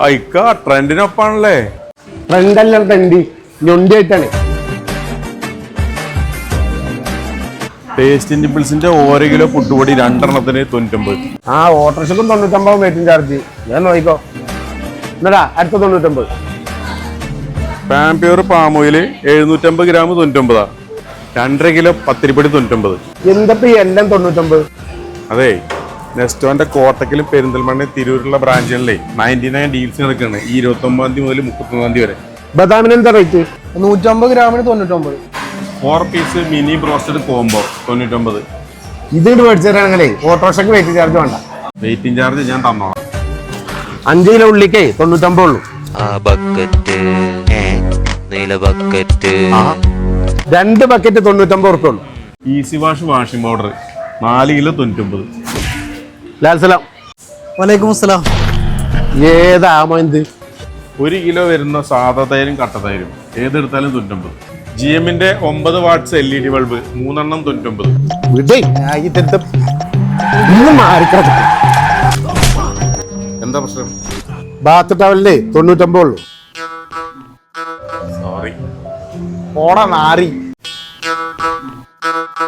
അയക്ക ട്രെൻഡിനൊപ്പാണല്ലേ? ട്രെൻഡല്ല trendy ഞൊണ്ടിയായിട്ടാണ്. Taste ഇൻഡിപ്പിൾസിന്റെ ഓരോ kilo പുട്ടുപൊടി രണ്ടെണ്ണത്തിന് തൊണ്ണൂറ്റൊമ്പത്. ആ ഓട്ടോറിക്ഷക്കും തൊണ്ണൂറ്റൊമ്പത് വെയിറ്റിംഗ് ചാർജ്. ഞാൻ നോക്കിക്കോ. എന്നടാ അടുത്ത തൊണ്ണൂറ്റൊമ്പത്. പാമ്പ്യൂർ പാം ഓയിൽ എഴുന്നൂറ്റമ്പത് ഗ്രാം തൊണ്ണൂറ്റൊമ്പതാ. രണ്ടര കിലോ പത്തിരിപ്പൊടി തൊണ്ണൂറ്റൊമ്പത്. എന്തപ്പോ എല്ലാം തൊണ്ണൂറ്റൊമ്പത്? അതെ നെസ്റ്റോന്റെ കോട്ടക്കലും പെരിന്തൽമണ്ണ തിരൂരുള്ള ബ്രാഞ്ചുകളിലെ നയന്റി നയൻ ഡീൽസ് നടക്കുകയാണ് ഈ ഇരുപത്തി ഒമ്പതാം തീയതി മുതൽ മുപ്പത്തൊന്നാം തീയതി വരെ. ബദാമിന് എന്താ റേറ്റ് നൂറ്റമ്പത് ഗ്രാമിന് തൊണ്ണൂറ്റൊമ്പത്. Four piece mini broasted combo തൊണ്ണൂറ്റൊമ്പത്. ഇതിട്ട് മേടിച്ചാണെങ്കിലേ ഓട്ടോറിക്ഷക്ക് വെയിറ്റിംഗ് ചാർജ് വേണ്ട. വെയിറ്റിംഗ് ചാർജ് ഞാൻ തന്നോളാം. അഞ്ച് കിലോ ഉള്ളിക്കേ തൊണ്ണൂറ്റമ്പത് ഉള്ളൂ. ആ ബക്കറ്റ് ഏ ബക്കറ്റ് രണ്ട് ബക്കറ്റ് തൊണ്ണൂറ്റമ്പത് ഉറുപ്പ ഉള്ളൂ. ഈസി വാഷ് വാഷിംഗ് പൗഡർ നാല് കിലോ തൊണ്ണൂറ്റൊമ്പത്. ലാൽസലാം. വലൈക്കും അസ്സലാം ഏതാമോ എന്ത് ഒരു കിലോ വരുന്ന സാധാ തൈരും കട്ട തൈരും. ഏതെടുത്താലും തൊണ്ണൂറ്റൊമ്പത്. ജി എമ്മിന്റെ ഒമ്പത് watts L E D bulb മൂന്നെണ്ണം തൊണ്ണൂറ്റൊമ്പത്. എന്താ പ്രശ്നം? ബാത്ത് ടവലിന്റെ തൊണ്ണൂറ്റൊമ്പത് ഉള്ളൂ. സോറി ഓണ നാറി.